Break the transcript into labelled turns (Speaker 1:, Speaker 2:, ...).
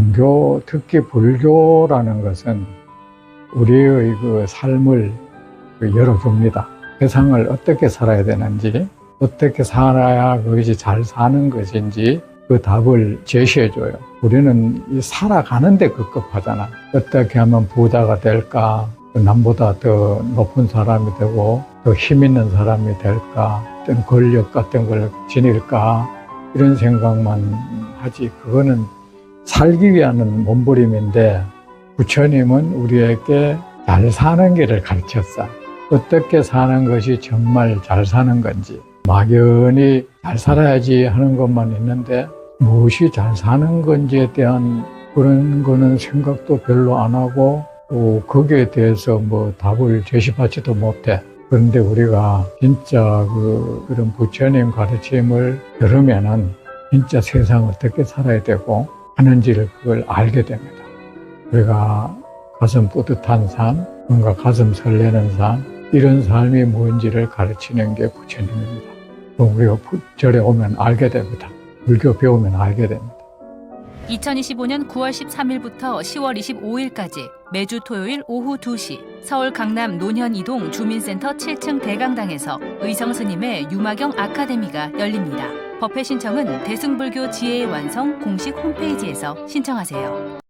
Speaker 1: 종교, 특히 불교라는 것은 우리의 그 삶을 그 열어줍니다. 세상을 어떻게 살아야 되는지, 어떻게 살아야 그것이 잘 사는 것인지 그 답을 제시해줘요. 우리는 이 살아가는 데 급급하잖아. 어떻게 하면 부자가 될까? 남보다 더 높은 사람이 되고 더 힘 있는 사람이 될까? 어떤 권력 같은 걸 지닐까? 이런 생각만 하지. 그거는 살기 위한 몸부림인데 부처님은 우리에게 잘 사는 길을 가르쳤어. 어떻게 사는 것이 정말 잘 사는 건지. 막연히 잘 살아야지 하는 것만 있는데 무엇이 잘 사는 건지에 대한 그런 거는 생각도 별로 안 하고 또 거기에 대해서 뭐 답을 제시받지도 못해. 그런데 우리가 진짜 그 그런 부처님 가르침을 들으면은 진짜 세상 어떻게 살아야 되고 하는지를 그걸 알게 됩니다. 우리가 가슴 뿌듯한 삶, 뭔가 가슴 설레는 삶, 이런 삶이 뭔지를 가르치는 게 부처님입니다. 우리가 절에 오면 알게 됩니다. 불교 배우면 알게 됩니다.
Speaker 2: 2025년 9월 13일부터 10월 25일까지 매주 토요일 오후 2시 서울 강남 논현 이동 주민센터 7층 대강당에서 의성 스님의 유마경 아카데미가 열립니다. 법회 신청은 대승불교 지혜의 완성 공식 홈페이지에서 신청하세요.